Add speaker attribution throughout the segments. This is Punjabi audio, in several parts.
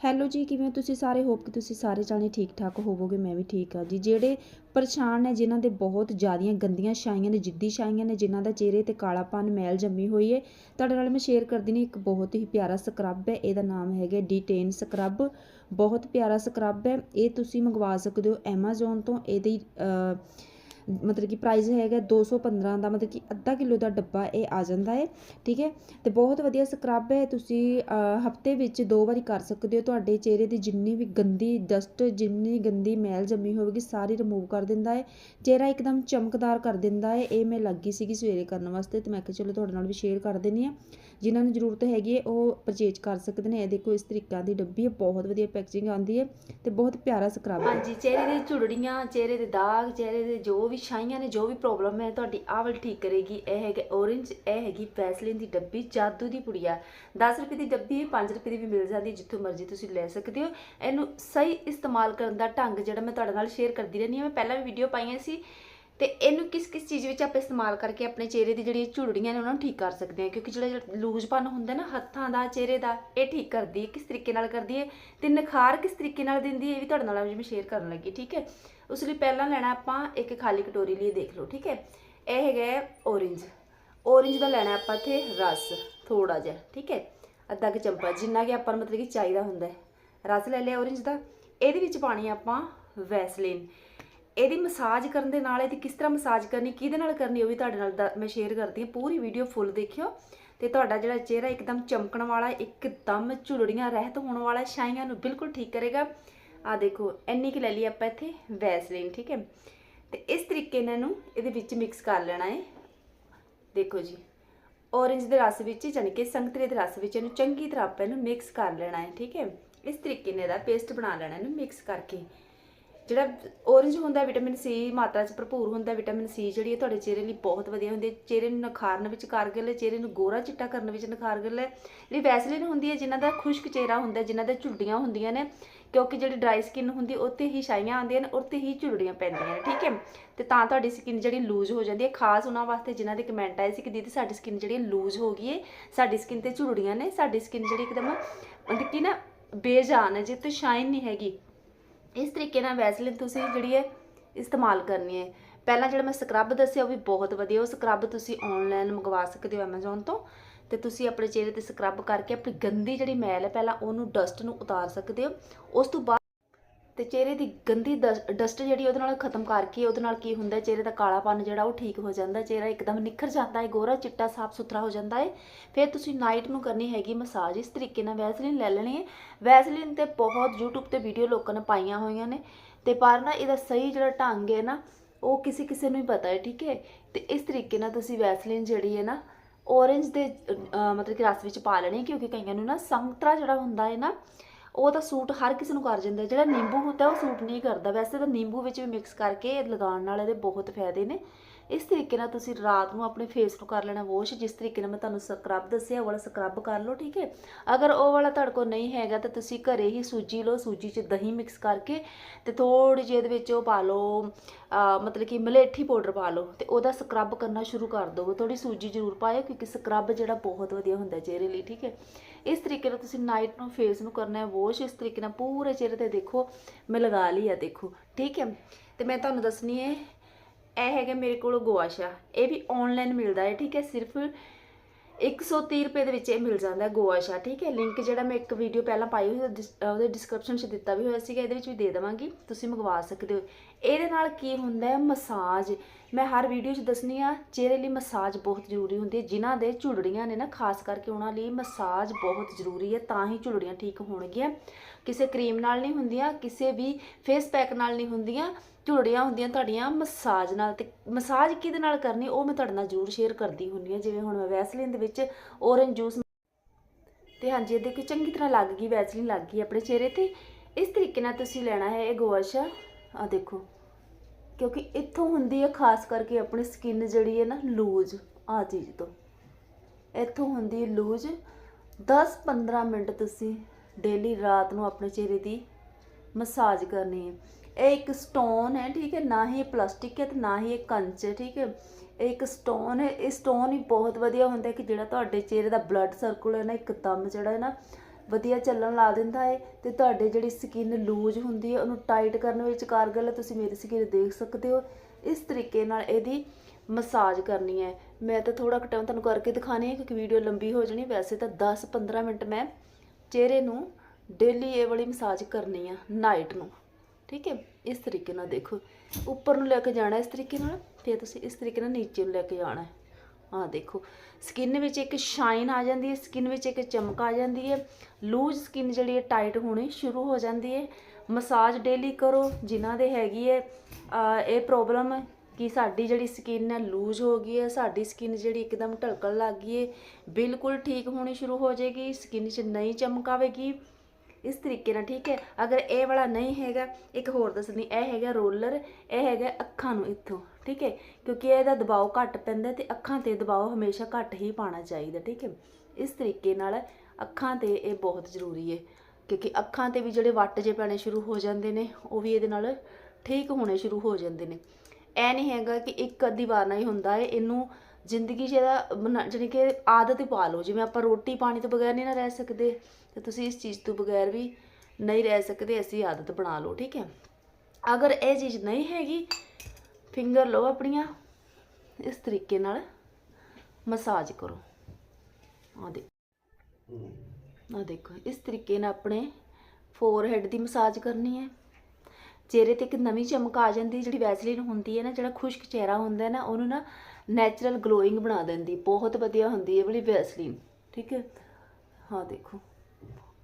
Speaker 1: ਹੈਲੋ ਜੀ, ਕਿਵੇਂ ਤੁਸੀਂ ਸਾਰੇ? ਹੋਪ ਕਿ ਤੁਸੀਂ ਸਾਰੇ ਜਾਣੇ ਠੀਕ ਠਾਕ ਹੋਵੋਗੇ, ਮੈਂ ਵੀ ਠੀਕ ਆ ਜੀ। ਜਿਹੜੇ ਪਰੇਸ਼ਾਨ ਨੇ, ਜਿਨ੍ਹਾਂ ਦੇ ਬਹੁਤ ਜ਼ਿਆਦੀਆਂ ਗੰਦੀਆਂ ਛਾਈਆਂ ਨੇ, ਜਿੱਦੀ ਛਾਈਆਂ ਨੇ, ਜਿਨ੍ਹਾਂ ਦਾ ਚਿਹਰੇ ਤੇ ਕਾਲਾਪਨ ਮੈਲ ਜੰਮੀ ਹੋਈ ਹੈ ਤੁਹਾਡੇ ਨਾਲ ਮੈਂ ਸ਼ੇਅਰ ਕਰਦੀ ਨੇ ਇੱਕ ਬਹੁਤ ਹੀ ਪਿਆਰਾ ਸਕਰਬ ਹੈ, ਇਹਦਾ ਨਾਮ ਹੈਗਾ ਡੀ10 ਸਕਰਬ ਬਹੁਤ ਪਿਆਰਾ ਸਕਰਬ ਹੈ, ਇਹ ਤੁਸੀਂ ਮੰਗਵਾ ਸਕਦੇ ਹੋ ਐਮਾਜ਼ੋਨ ਤੋਂ, ਇਹਦੀ ਮਤਲਬ ਕਿ ਪ੍ਰਾਈਸ ਹੈਗਾ 215 ਦਾ, ਮਤਲਬ ਕਿ ਅੱਧਾ ਕਿਲੋ ਦਾ ਡੱਬਾ ਇਹ ਆ ਜਾਂਦਾ ਹੈ, ਠੀਕ ਹੈ? ਤੇ ਬਹੁਤ ਵਧੀਆ ਸਕਰਬ ਹੈ, ਤੁਸੀਂ ਹਫ਼ਤੇ ਵਿੱਚ ਦੋ ਵਾਰੀ ਕਰ ਸਕਦੇ ਹੋ, ਤੁਹਾਡੇ ਚਿਹਰੇ ਦੀ ਜਿੰਨੀ ਵੀ ਗੰਦੀ ਡਸਟ ਜਿੰਨੀ ਗੰਦੀ ਮੈਲ ਜੰਮੀ ਹੋਵੇਗੀ, ਸਾਰੀ ਰਿਮੂਵ ਕਰ ਦਿੰਦਾ ਹੈ। ਚਿਹਰਾ ਇੱਕਦਮ ਚਮਕਦਾਰ ਕਰ ਦਿੰਦਾ ਹੈ, ਇਹ ਮੈਂ ਲੱਗੀ ਸੀਗੀ ਸਵੇਰੇ ਕਰਨ ਵਾਸਤੇ ਤੇ ਮੈਂ ਕਿਹਾ ਚਲੋ ਤੁਹਾਡੇ ਨਾਲ ਵੀ ਸ਼ੇਅਰ ਕਰ ਦਿੰਨੀ ਆ ਜਿਨ੍ਹਾਂ ਨੂੰ ਜ਼ਰੂਰਤ ਹੈਗੀ ਹੈ, ਉਹ ਪਰਚੇਜ ਕਰ ਸਕਦੇ ਨੇ, ਇਹ ਦੇਖੋ ਇਸ ਤਰੀਕਾ ਦੀ ਡੱਬੀ ਹੈ, ਬਹੁਤ ਵਧੀਆ ਪੈਕੇਜਿੰਗ ਆਉਂਦੀ ਹੈ ਤੇ ਬਹੁਤ ਪਿਆਰਾ ਸਕਰਬ ਹੈ।
Speaker 2: ਹਾਂਜੀ, ਚਿਹਰੇ ਦੇ ਝੁਰੜੀਆਂ, ਚਿਹਰੇ ਦੇ ਦਾਗ, ਚਿਹਰੇ ਦੇ ਜੋ ਵੀ ਛਾਈਆਂ ਨੇ, ਜੋ ਵੀ ਪ੍ਰੋਬਲਮ ਹੈ, ਤੁਹਾਡੀ ਆਵਲ ਠੀਕ ਕਰੇਗੀ। ਇਹ ਹੈਗਾ orange, ਇਹ ਹੈਗੀ ਵੈਸਲੀਨ ਦੀ ਡੱਬੀ, ਜਾਦੂ ਦੀ ਪੁੜੀਆ। 10 ਰੁਪਏ ਦੀ ਡੱਬੀ ਹੈ 5 ਰੁਪਏ ਦੀ ਵੀ ਮਿਲ ਜਾਂਦੀ ਜਿੱਥੋਂ ਮਰਜ਼ੀ ਤੁਸੀਂ ਲੈ ਸਕਦੇ ਹੋ। ਇਹਨੂੰ ਸਹੀ ਇਸਤੇਮਾਲ ਕਰਨ ਦਾ ਢੰਗ ਜਿਹੜਾ ਮੈਂ ਤੁਹਾਡੇ ਨਾਲ ਸ਼ੇਅਰ ਕਰਦੀ ਰਹਿੰਦੀ ਹਾਂ। ਮੈਂ ਪਹਿਲਾਂ ਵੀ ਵੀਡੀਓ ਪਾਈਆਂ ਸੀ। ਤੇ ਇਹਨੂੰ ਕਿਸ ਕਿਸ ਚੀਜ਼ ਵਿੱਚ ਆਪਾਂ ਇਸਤੇਮਾਲ ਕਰਕੇ ਆਪਣੇ ਚਿਹਰੇ ਦੀ ਜਿਹੜੀਆਂ ਝੁਰੜੀਆਂ ਨੇ ਉਹਨਾਂ ਨੂੰ ਠੀਕ ਕਰ ਸਕਦੇ ਹਾਂ? ਕਿਉਂਕਿ ਜਿਹੜਾ ਲੂਜ਼ਪਨ ਹੁੰਦਾ ਨਾ, ਹੱਥਾਂ ਦਾ, ਚਿਹਰੇ ਦਾ, ਇਹ ਠੀਕ ਕਰਦੀ ਹੈ, ਕਿਸ ਤਰੀਕੇ ਨਾਲ ਕਰਦੀ ਹੈ ਤੇ ਨਿਖਾਰ ਕਿਸ ਤਰੀਕੇ ਨਾਲ ਦਿੰਦੀ ਹੈ, ਇਹ ਵੀ ਤੁਹਾਡੇ ਨਾਲ ਅੱਜ ਮੈਂ ਸ਼ੇਅਰ ਕਰਨ ਲੱਗੀ, ਠੀਕ ਹੈ? ਉਸ ਲਈ ਪਹਿਲਾਂ ਲੈਣਾ ਆਪਾਂ ਇੱਕ ਖਾਲੀ ਕਟੋਰੀ ਲਈ ਦੇਖ ਲਓ, ਠੀਕ ਹੈ? ਇਹ ਹੈਗਾ ਔਰੇਂਜ ਔਰੇਂਜ ਦਾ ਲੈਣਾ ਆਪਾਂ ਇੱਥੇ ਰਸ ਥੋੜਾ ਜਿਹਾ, ਠੀਕ ਹੈ? ਅੱਧਾ ਕੁ ਚਮਚਾ, ਜਿੰਨਾ ਕਿ ਆਪਾਂ ਨੂੰ ਮਤਲਬ ਕਿ ਚਾਹੀਦਾ ਹੁੰਦਾ ਹੈ। ਰਸ ਲੈ ਲਿਆ ਔਰੇਂਜ ਦਾ। ਇਹਦੇ ਵਿੱਚ ਪਾਣੀ ਆਪਾਂ ਵੈਸਲੀਨ ਇਹਦੀ ਮਸਾਜ ਕਰਨ ਦੇ ਨਾਲ ਇਹਦੀ ਕਿਸ ਤਰ੍ਹਾਂ ਮਸਾਜ ਕਰਨੀ, ਕਿਹਦੇ ਨਾਲ ਕਰਨੀ, ਉਹ ਵੀ ਤੁਹਾਡੇ ਨਾਲ ਦ- ਮੈਂ ਸ਼ੇਅਰ ਕਰਦੀ ਹਾਂ। ਪੂਰੀ ਵੀਡੀਓ ਫੁੱਲ ਦੇਖਿਓ। ਤੇ ਤੁਹਾਡਾ ਜਿਹੜਾ ਚਿਹਰਾ ਇੱਕਦਮ ਚਮਕਣ ਵਾਲਾ, ਇੱਕਦਮ ਝੁਲੜੀਆਂ ਰਹਿਤ ਹੋਣ ਵਾਲਾ ਛਾਈਆਂ ਨੂੰ ਬਿਲਕੁਲ ਠੀਕ ਕਰੇਗਾ। ਆ ਦੇਖੋ, ਇੰਨੀ ਕਿ ਲੈ ਲਈ ਆਪਾਂ ਇੱਥੇ ਵੈਸਲੀਨ ਠੀਕ ਹੈ। ਤੇ ਇਸ ਤਰੀਕੇ ਨਾਲ ਇਹਨੂੰ ਇਹਦੇ ਵਿੱਚ ਮਿਕਸ ਕਰ ਲੈਣਾ ਹੈ। ਦੇਖੋ ਜੀ ਔਰੇਂਜ ਦੇ ਰਸ ਵਿੱਚ ਯਾਨੀ ਕਿ ਸੰਤਰੇ ਦੇ ਰਸ ਵਿੱਚ ਇਹਨੂੰ ਚੰਗੀ ਤਰ੍ਹਾਂ ਆਪਾਂ ਇਹਨੂੰ ਮਿਕਸ ਕਰ ਲੈਣਾ ਹੈ, ਠੀਕ ਹੈ। ਇਸ ਤਰੀਕੇ ਨਾਲ ਇਹਦਾ ਪੇਸਟ ਬਣਾ ਲੈਣਾ, ਇਹਨੂੰ ਮਿਕਸ ਕਰਕੇ। ਜਿਹੜਾ ਔਰੇਂਜ ਹੁੰਦਾ ਵਿਟਾਮਿਨ ਸੀ ਮਾਤਰਾ 'ਚ ਭਰਪੂਰ ਹੁੰਦਾ ਵਿਟਾਮਿਨ ਸੀ ਜਿਹੜੀ ਹੈ ਤੁਹਾਡੇ ਚਿਹਰੇ ਲਈ ਬਹੁਤ ਵਧੀਆ ਹੁੰਦੀ ਹੈ। ਚਿਹਰੇ ਨੂੰ ਨਖਾਰਨ ਵਿੱਚ ਕਾਰਗਰ ਹੈ ਚਿਹਰੇ ਨੂੰ ਗੋਰਾ ਚਿੱਟਾ ਕਰਨ ਵਿੱਚ ਨਿਖਾਰਗਰ ਹੈ ਜਿਹੜੀ ਵੈਸਲੀਨ ਹੁੰਦੀ ਹੈ ਜਿਨ੍ਹਾਂ ਦਾ ਖੁਸ਼ਕ ਚਿਹਰਾ ਹੁੰਦਾ, ਜਿਨ੍ਹਾਂ ਦੇ ਝੁਰੜੀਆਂ ਹੁੰਦੀਆਂ ਨੇ, ਕਿਉਂਕਿ ਜਿਹੜੀ ਡਰਾਈ ਸਕਿਨ ਹੁੰਦੀ ਉੱਤੇ ਹੀ ਛਾਈਆਂ ਆਉਂਦੀਆਂ ਨੇ, ਉੱਤੇ ਹੀ ਝੁਰੜੀਆਂ ਪੈਂਦੀਆਂ ਨੇ, ਠੀਕ ਹੈ? ਤੇ ਤਾਂ ਤੁਹਾਡੀ ਸਕਿਨ ਜਿਹੜੀ ਲੂਜ਼ ਹੋ ਜਾਂਦੀ ਹੈ। ਖਾਸ ਉਹਨਾਂ ਵਾਸਤੇ ਜਿਨ੍ਹਾਂ ਦੇ ਕਮੈਂਟ ਆਏ ਸੀ ਕਿ ਦੀਦੀ ਸਾਡੀ ਸਕਿਨ ਜਿਹੜੀ ਲੂਜ਼ ਹੋ ਗਈ ਹੈ, ਸਾਡੀ ਸਕਿਨ ਤੇ ਝੁਰੜੀਆਂ ਨੇ, ਸਾਡੀ ਸਕਿਨ ਜਿਹੜੀ ਇੱਕਦਮ ਮਤਲਬ ਕਿ ਨਾ ਬੇਜਾਨ ਹੈ, ਜੇ ਜਿੱਤੇ ਸ਼ਾਈਨ ਨਹੀਂ ਹੈਗੀ। ਇਸ ਤਰੀਕੇ ਨਾਲ ਵੈਸਲੀਨ ਤੁਸੀਂ ਜਿਹੜੀ ਹੈ ਇਸਤੇਮਾਲ ਕਰਨੀ ਹੈ। ਪਹਿਲਾਂ ਜਿਹੜਾ ਮੈਂ ਸਕਰਬ ਦੱਸਿਆ, ਉਹ ਵੀ ਬਹੁਤ ਵਧੀਆ। ਉਹ ਸਕਰਬ ਤੁਸੀਂ ਆਨਲਾਈਨ ਮੰਗਵਾ ਸਕਦੇ ਹੋ Amazon ਤੋਂ। ਤੇ ਤੁਸੀਂ ਆਪਣੇ ਚਿਹਰੇ ਤੇ ਸਕਰਬ ਕਰਕੇ ਆਪਣੀ ਗੰਦੀ ਜਿਹੜੀ ਮੈਲ ਹੈ, ਪਹਿਲਾਂ ਉਹਨੂੰ ਡਸਟ ਨੂੰ ਉਤਾਰ ਸਕਦੇ ਹੋ। ਉਸ ਤੋਂ ਬਾਅਦ ਤੇ ਚਿਹਰੇ ਦੀ ਗੰਦੀ ਡਸਟ ਜਿਹੜੀ ਉਹਦੇ ਨਾਲ ਖਤਮ ਕਰਕੇ ਉਹਦੇ ਨਾਲ ਕੀ ਹੁੰਦਾ ਚਿਹਰੇ ਦਾ ਕਾਲਾਪਨ ਜਿਹੜਾ ਉਹ ਠੀਕ ਹੋ ਜਾਂਦਾ ਚਿਹਰਾ ਇੱਕਦਮ ਨਿਖਰ ਜਾਂਦਾ ਹੈ ਗੋਰਾ ਚਿੱਟਾ ਸਾਫ਼ ਸੁਥਰਾ ਹੋ ਜਾਂਦਾ ਹੈ। ਫਿਰ ਤੁਸੀਂ ਨਾਈਟ ਨੂੰ ਕਰਨੀ ਹੈਗੀ ਮਸਾਜ ਇਸ ਤਰੀਕੇ ਨਾਲ ਵੈਸਲੀਨ ਲੈ ਲੈਣੀ ਹੈ। ਵੈਸਲੀਨ ਤੇ ਬਹੁਤ YouTube ਤੇ ਵੀਡੀਓ ਲੋਕਾਂ ਨੇ ਪਾਈਆਂ ਹੋਈਆਂ ਨੇ। ਤੇ ਪਰ ਨਾ ਇਹਦਾ ਸਹੀ ਜਿਹੜਾ ਢੰਗ ਹੈ ਨਾ ਉਹ ਕਿਸੇ ਕਿਸੇ ਨੂੰ ਹੀ ਪਤਾ ਹੈ ਠੀਕ ਹੈ? ਤੇ ਇਸ ਤਰੀਕੇ ਨਾਲ ਤੁਸੀਂ ਵੈਸਲੀਨ ਜਿਹੜੀ ਹੈ ਨਾ ਔਰੇਂਜ ਦੇ ਮਤਲਬ ਕਿ ਰਸ ਵਿੱਚ ਪਾ ਲੈਣੀ ਹੈ, ਕਿਉਂਕਿ ਕਈਆਂ ਨੂੰ ਨਾ ਸੰਤਰਾ ਜਿਹੜਾ ਹੁੰਦਾ ਹੈ ਨਾ ਉਹ ਤਾਂ ਸੂਟ ਹਰ ਕਿਸੇ ਨੂੰ ਕਰ ਜਾਂਦਾ ਜਿਹੜਾ ਨਿੰਬੂ ਹੁੰਦਾ, ਉਹ ਸੂਟ ਨਹੀਂ ਕਰਦਾ। ਵੈਸੇ ਤਾਂ ਨਿੰਬੂ ਵਿੱਚ ਵੀ ਮਿਕਸ ਕਰਕੇ ਲਗਾਉਣ ਨਾਲ ਇਹਦੇ ਬਹੁਤ ਫਾਇਦੇ ਨੇ। ਇਸ ਤਰੀਕੇ ਨਾਲ ਤੁਸੀਂ ਰਾਤ ਨੂੰ ਆਪਣੇ ਫੇਸ ਨੂੰ ਕਰ ਲੈਣਾ ਵਾਸ਼ ਜਿਸ ਤਰੀਕੇ ਨਾਲ ਮੈਂ ਤੁਹਾਨੂੰ ਸਕਰਬ ਦੱਸਿਆ, ਉਹ ਵਾਲਾ ਸਕਰਬ ਕਰ ਲਓ, ਠੀਕ ਹੈ? ਅਗਰ ਉਹ ਵਾਲਾ ਤੁਹਾਡੇ ਕੋਲ ਨਹੀਂ ਹੈਗਾ ਤਾਂ ਤੁਸੀਂ ਘਰੇ ਹੀ ਸੂਜੀ ਲਓ, ਸੂਜੀ 'ਚ ਦਹੀਂ ਮਿਕਸ ਕਰਕੇ ਤੇ ਥੋੜੀ ਜਿਹੀ ਇਹਦੇ ਵਿੱਚ ਉਹ ਪਾ ਲਓ ਮਤਲਬ ਕਿ ਮਲੇਠੀ ਪਾਊਡਰ ਪਾ ਲਓ ਤੇ ਉਹਦਾ ਸਕਰਬ ਕਰਨਾ ਸ਼ੁਰੂ ਕਰ ਦਿਓ। ਥੋੜੀ ਸੂਜੀ ਜ਼ਰੂਰ ਪਾਇਓ ਕਿਉਂਕਿ ਸਕਰਬ ਜਿਹੜਾ ਬਹੁਤ ਵਧੀਆ ਹੁੰਦਾ ਚਿਹਰੇ ਲਈ ਠੀਕ ਹੈ? ਇਸ ਤਰੀਕੇ ਨਾਲ ਤੁਸੀਂ ਨਾਈਟ ਨੂੰ ਫੇਸ ਨੂੰ ਕਰਨਾ ਹੈ ਵਾਸ਼ ਇਸ ਤਰੀਕੇ ਨਾਲ ਪੂਰੇ ਚਿਹਰੇ ਤੇ ਦੇਖੋ, ਮੈਂ ਲਗਾ ਲਈ ਆ, ਦੇਖੋ, ਠੀਕ ਹੈ? ਤੇ ਮੈਂ ਤੁਹਾਨੂੰ ਦੱਸਣੀ ਹੈ ਇਹ ਹੈਗਾ ਮੇਰੇ ਕੋਲ ਗੋਆਸ਼ਾ ਇਹ ਵੀ ਆਨਲਾਈਨ ਮਿਲਦਾ ਹੈ, ਠੀਕ ਹੈ? ਸਿਰਫ 130 ਰੁਪਏ ਦੇ ਵਿੱਚ ਇਹ ਮਿਲ ਜਾਂਦਾ ਹੈ ਗੋਆਸ਼ਾ ਠੀਕ ਹੈ? ਲਿੰਕ ਜਿਹੜਾ ਮੈਂ ਇੱਕ ਵੀਡੀਓ ਪਹਿਲਾਂ ਪਾਈ ਹੋਈ ਉਹਦੇ ਡਿਸ- ਉਹਦੇ ਡਿਸਕ੍ਰਿਪਸ਼ਨ 'ਚ ਦਿੱਤਾ ਵੀ ਹੋਇਆ ਸੀਗਾ, ਇਹਦੇ ਵਿੱਚ ਵੀ ਦੇ ਦੇਵਾਂਗੀ। ਤੁਸੀਂ ਮੰਗਵਾ ਸਕਦੇ ਹੋ। ਇਹਦੇ ਨਾਲ ਕੀ ਹੁੰਦਾ ਹੈ, ਮਸਾਜ। ਮੈਂ ਹਰ ਵੀਡੀਓ 'ਚ ਦੱਸਣੀ ਆ ਚਿਹਰੇ ਲਈ ਮਸਾਜ ਬਹੁਤ ਜ਼ਰੂਰੀ ਹੁੰਦੀ ਹੈ, ਜਿਨ੍ਹਾਂ ਦੇ ਝੁਰੜੀਆਂ ਨੇ ਨਾ, ਖਾਸ ਕਰਕੇ ਉਹਨਾਂ ਲਈ ਮਸਾਜ ਬਹੁਤ ਜ਼ਰੂਰੀ ਹੈ, ਤਾਂ ਹੀ ਝੁਰੜੀਆਂ ਠੀਕ ਹੋਣਗੀਆਂ। ਕਿਸੇ ਕਰੀਮ ਨਾਲ ਨਹੀਂ ਹੁੰਦੀਆਂ, ਕਿਸੇ ਵੀ ਫੇਸ ਪੈਕ ਨਾਲ ਨਹੀਂ ਹੁੰਦੀਆਂ ਝੁਰੜੀਆਂ ਹੁੰਦੀਆਂ ਤੁਹਾਡੀਆਂ ਮਸਾਜ ਨਾਲ। ਤੇ ਮਸਾਜ ਕਿਹਦੇ ਨਾਲ ਕਰਨੀ, ਉਹ ਮੈਂ ਤੁਹਾਡੇ ਨਾਲ ਜ਼ਰੂਰ ਸ਼ੇਅਰ ਕਰਦੀ ਹੁੰਦੀ ਹਾਂ, ਜਿਵੇਂ ਹੁਣ ਮੈਂ ਵੈਸਲੀਨ ਦੇ ਵਿੱਚ ਔਰੇਂਜ ਜੂਸ ਤੇ ਹਾਂਜੀ, ਇਹ ਦੇਖੋ ਚੰਗੀ ਤਰ੍ਹਾਂ ਲੱਗ ਗਈ ਵੈਸਲੀਨ ਲੱਗ ਗਈ ਆਪਣੇ ਚਿਹਰੇ ਤੇ। ਇਸ ਤਰੀਕੇ ਨਾਲ ਤੁਸੀਂ ਲੈਣਾ ਹੈ ਇਹ ਗੋਆਸ਼ਾ ਆ ਦੇਖੋ, ਕਿਉਂਕਿ ਇੱਥੋਂ ਹੁੰਦੀ ਹੈ ਖਾਸ ਕਰਕੇ ਆਪਣੀ ਸਕਿਨ ਜਿਹੜੀ ਹੈ ਨਾ ਲੂਜ਼ ਆ ਚੀਜ਼ ਤੋਂ। ਇੱਥੋਂ ਹੁੰਦੀ ਹੈ ਲੂਜ਼ 10-15 ਮਿੰਟ ਤੁਸੀਂ ਡੇਲੀ ਰਾਤ ਨੂੰ ਆਪਣੇ ਚਿਹਰੇ ਦੀ ਮਸਾਜ ਕਰਨੀ ਹੈ ਇਹ ਇੱਕ ਸਟੋਨ ਹੈ, ਠੀਕ ਹੈ, ਨਾ ਹੀ ਇਹ ਪਲਾਸਟਿਕ ਹੈ ਤੇ ਨਾ ਹੀ ਇਹ ਕੰਚ ਹੈ, ਠੀਕ ਹੈ। ਇਹ ਇੱਕ ਸਟੋਨ ਹੈ, ਇਹ ਸਟੋਨ ਹੀ ਬਹੁਤ ਵਧੀਆ ਹੁੰਦਾ ਕਿ ਜਿਹੜਾ ਤੁਹਾਡੇ ਚਿਹਰੇ ਦਾ ਬਲੱਡ ਸਰਕੂਲ ਹੈ ਨਾ ਇੱਕਦਮ ਜਿਹੜਾ ਹੈ ਨਾ ਵਧੀਆ ਚੱਲਣ ਲਾ ਦਿੰਦਾ ਹੈ ਤੇ ਤੁਹਾਡੇ ਜਿਹੜੀ ਸਕਿਨ ਲੂਜ਼ ਹੁੰਦੀ ਹੈ ਉਹਨੂੰ ਟਾਈਟ ਕਰਨ ਵਿੱਚ ਕਾਰਗਰ ਹੈ ਤੁਸੀਂ ਮੇਰੀ ਸਕਿਨ ਦੇਖ ਸਕਦੇ ਹੋ। ਇਸ ਤਰੀਕੇ ਨਾਲ ਇਹਦੀ ਮਸਾਜ ਕਰਨੀ ਹੈ ਮੈਂ ਤਾਂ ਥੋੜਾ ਕੁ ਟਾਈਮ ਤੁਹਾਨੂੰ ਕਰਕੇ ਦਿਖਾਣੀ ਹੈ ਕਿਉਂਕਿ ਵੀਡੀਓ ਲੰਬੀ ਹੋ ਜਾਣੀ, ਵੈਸੇ ਤਾਂ 10-15 ਮਿੰਟ ਮੈਂ ਚਿਹਰੇ ਨੂੰ ਡੇਲੀ ਇਹ ਵਾਲੀ ਮਸਾਜ ਕਰਨੀ ਆ ਨਾਈਟ ਨੂੰ। ਠੀਕ ਹੈ ਇਸ ਤਰੀਕੇ ਨਾਲ ਦੇਖੋ। ਉੱਪਰ ਨੂੰ ਲੈ ਕੇ ਜਾਣਾ ਇਸ ਤਰੀਕੇ ਨਾਲ, ਫਿਰ ਤੁਸੀਂ ਇਸ ਤਰੀਕੇ ਨਾਲ ਨੀਚੇ ਨੂੰ ਲੈ ਕੇ ਜਾਣਾ ਹੈ ਦੇਖੋ ਸਕਿਨ ਵਿੱਚ ਇੱਕ ਸ਼ਾਈਨ ਆ ਜਾਂਦੀ ਹੈ ਸਕਿਨ ਵਿੱਚ ਇੱਕ ਚਮਕ ਆ ਜਾਂਦੀ ਹੈ। ਲੂਜ਼ ਸਕਿਨ ਜਿਹੜੀ ਹੈ ਟਾਈਟ ਹੋਣੀ ਸ਼ੁਰੂ ਹੋ ਜਾਂਦੀ ਹੈ। ਮਸਾਜ ਡੇਲੀ ਕਰੋ, ਜਿਨ੍ਹਾਂ ਦੇ ਹੈਗੀ ਹੈ ਇਹ ਪ੍ਰੋਬਲਮ ਕਿ ਸਾਡੀ ਜਿਹੜੀ ਸਕਿਨ ਹੈ ਲੂਜ਼ ਹੋ ਗਈ ਹੈ। ਸਾਡੀ ਸਕਿਨ ਜਿਹੜੀ ਇੱਕਦਮ ਢਲਕਣ ਲੱਗ ਗਈ ਹੈ। ਬਿਲਕੁਲ ਠੀਕ ਹੋਣੀ ਸ਼ੁਰੂ ਹੋ ਜਾਏਗੀ ਸਕਿਨ 'ਚ ਨਹੀਂ ਚਮਕ ਆਵੇਗੀ। ਇਸ ਤਰੀਕੇ ਨਾਲ ਠੀਕ ਹੈ। ਅਗਰ ਇਹ ਵਾਲਾ ਨਹੀਂ ਹੈਗਾ, ਇੱਕ ਹੋਰ ਦੱਸਣੀ ਇਹ ਹੈਗਾ ਰੋਲਰ ਇਹ ਹੈਗਾ ਅੱਖਾਂ ਨੂੰ ਇੱਥੋਂ। ਠੀਕ ਹੈ? ਕਿਉਂਕਿ ਇਹਦਾ ਦਬਾਅ ਘੱਟ ਪੈਂਦਾ ਤੇ ਅੱਖਾਂ ਤੇ ਦਬਾਅ ਹਮੇਸ਼ਾ ਘੱਟ ਹੀ ਪਾਣਾ ਚਾਹੀਦਾ, ਠੀਕ ਹੈ? ਇਸ ਤਰੀਕੇ ਨਾਲ ਅੱਖਾਂ ਤੇ ਇਹ ਬਹੁਤ ਜ਼ਰੂਰੀ ਹੈ, ਕਿਉਂਕਿ ਅੱਖਾਂ ਤੇ ਵੀ ਜਿਹੜੇ ਵੱਟ ਜੇ ਪੈਣੇ ਸ਼ੁਰੂ ਹੋ ਜਾਂਦੇ ਨੇ, ਉਹ ਵੀ ਇਹਦੇ ਨਾਲ ਠੀਕ ਹੋਣੇ ਸ਼ੁਰੂ ਹੋ ਜਾਂਦੇ ਨੇ। ਐ ਨਹੀਂ ਹੈਗਾ ਕਿ ਇੱਕ ਅੱਧੀ ਵਾਰ ਨਾਲ ਹੀ ਹੁੰਦਾ ਹੈ, ਇਹਨੂੰ ਜ਼ਿੰਦਗੀ 'ਚ ਇਹਦਾ ਬਣਾ- ਜਾਣੀ ਕਿ ਆਦਤ ਪਾ ਲਓ। ਜਿਵੇਂ ਆਪਾਂ ਰੋਟੀ ਪਾਣੀ ਤੋਂ ਬਗੈਰ ਨਹੀਂ ਨਾ ਰਹਿ ਸਕਦੇ, ਤੇ ਤੁਸੀਂ ਇਸ ਚੀਜ਼ ਤੋਂ ਬਗੈਰ ਵੀ ਨਹੀਂ ਰਹਿ ਸਕਦੇ ਐਸੀ ਆਦਤ ਬਣਾ ਲਓ, ਠੀਕ ਹੈ? ਅਗਰ ਇਹ ਚੀਜ਼ ਨਹੀਂ ਹੈਗੀ ਫਿੰਗਰ ਲਓ ਆਪਣੀਆਂ। ਇਸ ਤਰੀਕੇ ਨਾਲ ਮਸਾਜ ਕਰੋ। ਆ ਦੇ ਆ ਦੇਖੋ, ਇਸ ਤਰੀਕੇ ਨਾਲ ਆਪਣੇ ਫੋਰਹੈਡ ਦੀ ਮਸਾਜ ਕਰਨੀ ਹੈ। ਚਿਹਰੇ ਤੇ ਇੱਕ ਨਵੀਂ ਚਮਕ ਆ ਜਾਂਦੀ ਜਿਹੜੀ ਵੈਸਲੀਨ ਹੁੰਦੀ ਹੈ ਨਾ, ਜਿਹੜਾ ਖੁਸ਼ਕ ਚਿਹਰਾ ਹੁੰਦਾ ਨਾ, ਉਹਨੂੰ ਨਾ ਨੈਚੁਰਲ ਗਲੋਇੰਗ ਬਣਾ ਦਿੰਦੀ, ਬਹੁਤ ਵਧੀਆ ਹੁੰਦੀ ਹੈ ਇਹ ਵਾਲੀ ਵੈਸਲੀਨ ਠੀਕ ਹੈ? ਹਾਂ ਦੇਖੋ।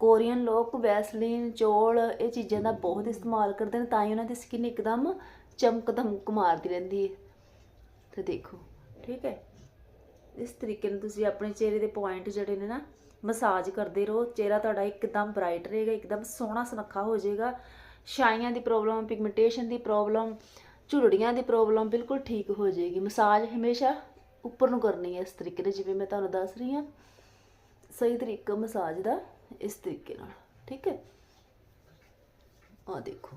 Speaker 2: ਕੋਰੀਅਨ ਲੋਕ, ਵੈਸਲੀਨ, ਚੋਲ ਇਹ ਚੀਜ਼ਾਂ ਦਾ ਬਹੁਤ ਇਸਤੇਮਾਲ ਕਰਦੇ ਨੇ, ਤਾਂ ਹੀ ਉਹਨਾਂ ਦੀ ਸਕਿਨ ਇੱਕਦਮ ਚਮਕ ਧਮਕ ਮਾਰਦੀ ਰਹਿੰਦੀ ਹੈ। ਤੇ ਦੇਖੋ, ਠੀਕ ਹੈ? ਇਸ ਤਰੀਕੇ ਨਾਲ ਤੁਸੀਂ ਆਪਣੇ ਚਿਹਰੇ ਦੇ ਪੁਆਇੰਟ ਜਿਹੜੇ ਨੇ ਨਾ ਮਸਾਜ ਕਰਦੇ ਰਹੋ, ਚਿਹਰਾ ਤੁਹਾਡਾ ਇੱਕਦਮ ਬ੍ਰਾਈਟ ਰਹੇਗਾ, ਇੱਕਦਮ ਸੋਹਣਾ ਸੁਨੱਖਾ ਹੋ ਜਾਏਗਾ। ਛਾਈਆਂ ਦੀ ਪ੍ਰੋਬਲਮ ਪਿਗਮੈਂਟੇਸ਼ਨ ਦੀ ਪ੍ਰੋਬਲਮ ਝੁਰੜੀਆਂ ਦੀ ਪ੍ਰੋਬਲਮ ਬਿਲਕੁਲ ਠੀਕ ਹੋ ਜਾਏਗੀ। ਮਸਾਜ ਹਮੇਸ਼ਾ ਉੱਪਰ ਨੂੰ ਕਰਨੀ ਹੈ ਇਸ ਤਰੀਕੇ ਨਾਲ, ਜਿਵੇਂ ਮੈਂ ਤੁਹਾਨੂੰ ਦੱਸ ਰਹੀ ਹਾਂ। ਸਹੀ ਤਰੀਕਾ ਮਸਾਜ ਦਾ ਇਸ ਤਰੀਕੇ ਨਾਲ ਠੀਕ ਹੈ ਆ ਦੇਖੋ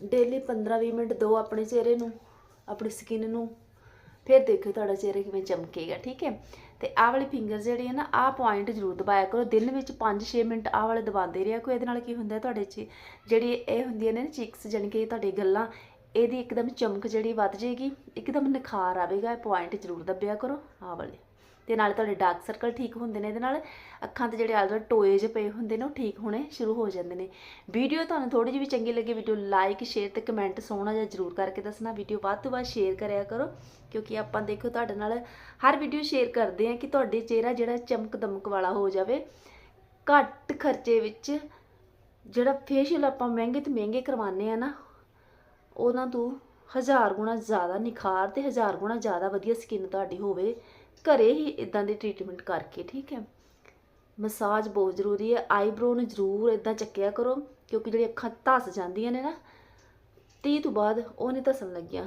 Speaker 2: ਡੇਲੀ 15-20 ਮਿੰਟ ਦਿਓ ਆਪਣੇ ਚਿਹਰੇ ਨੂੰ ਆਪਣੀ ਸਕਿਨ ਨੂੰ ਫਿਰ ਦੇਖਿਓ ਤੁਹਾਡਾ ਚਿਹਰਾ ਕਿਵੇਂ ਚਮਕੇਗਾ ਠੀਕ ਹੈ ਤੇ ਆਹ ਵਾਲੀ ਫਿੰਗਰ ਜਿਹੜੀ ਹੈ ਨਾ ਆਹ ਪੁਆਇੰਟ ਜ਼ਰੂਰ ਦਬਾਇਆ ਕਰੋ ਦਿਨ ਵਿੱਚ 5-6 ਮਿੰਟ ਆਹ ਵਾਲੇ ਦਬਾਉਂਦੇ ਰਿਹਾ ਕੋਈ ਇਹਦੇ ਨਾਲ ਕੀ ਹੁੰਦਾ ਤੁਹਾਡੇ 'ਚ ਜਿਹੜੀ ਇਹ ਹੁੰਦੀਆਂ ਨੇ ਚਿਕਸ ਜਾਣੀ ਕਿ ਤੁਹਾਡੇ ਗੱਲਾਂ ਇਹਦੀ ਇੱਕਦਮ ਚਮਕ ਜਿਹੜੀ ਵੱਧ ਜਾਏਗੀ ਇੱਕਦਮ ਨਿਖਾਰ ਆਵੇਗਾ ਇਹ ਪੁਆਇੰਟ ਜ਼ਰੂਰ ਦੱਬਿਆ ਕਰੋ ਆਹ ਵਾਲੇ ਤੇ ਨਾਲੇ ਤੁਹਾਡੇ ਡਾਰਕ ਸਰਕਲ ਠੀਕ ਹੁੰਦੇ ਨੇ, ਇਹਦੇ ਨਾਲ ਅੱਖਾਂ ਤੇ ਜਿਹੜੇ ਆਲਰ ਟੋਏ ਜਿਹੇ ਪਏ ਹੁੰਦੇ ਨੇ, ਉਹ ਠੀਕ ਹੋਣੇ ਸ਼ੁਰੂ ਹੋ ਜਾਂਦੇ ਨੇ। ਵੀਡੀਓ ਤੁਹਾਨੂੰ ਥੋੜੀ ਜਿਹੀ ਵੀ ਚੰਗੀ ਲੱਗੀ ਵੀਡੀਓ ਲਾਈਕ ਸ਼ੇਅਰ ਤੇ ਕਮੈਂਟ ਸੋਹਣਾ ਜਿਹਾ ਜ਼ਰੂਰ ਕਰਕੇ ਦੱਸਣਾ। ਵੀਡੀਓ ਵੱਧ ਤੋਂ ਵੱਧ ਸ਼ੇਅਰ ਕਰਿਆ ਕਰੋ, ਕਿਉਂਕਿ ਆਪਾਂ ਦੇਖੋ ਤੁਹਾਡੇ ਨਾਲ ਹਰ ਵੀਡੀਓ ਸ਼ੇਅਰ ਕਰਦੇ ਆ ਕਿ ਤੁਹਾਡੇ ਚਿਹਰਾ ਜਿਹੜਾ ਚਮਕ ਦਮਕ ਵਾਲਾ ਹੋ ਜਾਵੇ। ਘੱਟ ਖਰਚੇ ਵਿੱਚ ਜਿਹੜਾ ਫੇਸ਼ੀਅਲ ਆਪਾਂ ਮਹਿੰਗੇ ਤੋਂ ਮਹਿੰਗੇ ਕਰਵਾਉਂਦੇ ਆ ਨਾ, ਉਹਨਾਂ ਤੋਂ ਹਜ਼ਾਰ ਗੁਣਾ ਜ਼ਿਆਦਾ, ਨਿਖਾਰ ਤੇ ਹਜ਼ਾਰ ਗੁਣਾ ਜ਼ਿਆਦਾ ਵਧੀਆ ਸਕਿਨ ਤੁਹਾਡੀ ਹੋਵੇ। ਘਰੇ ਹੀ ਇਦਾਂ ਦੀ ਟ੍ਰੀਟਮੈਂਟ ਕਰਕੇ, ਠੀਕ ਹੈ? ਮਸਾਜ ਬਹੁਤ ਜ਼ਰੂਰੀ ਹੈ ਆਈਬ੍ਰੋ ਨੂੰ ਜ਼ਰੂਰ ਇਦਾਂ ਚੱਕਿਆ ਕਰੋ, ਕਿਉਂਕਿ ਜਿਹੜੀ ਅੱਖਾਂ ਧੱਸ ਜਾਂਦੀਆਂ ਨੇ ਨਾ 30 ਤੋਂ ਬਾਅਦ ਉਹ ਨਹੀਂ ਧਸਣ ਲੱਗੀਆਂ।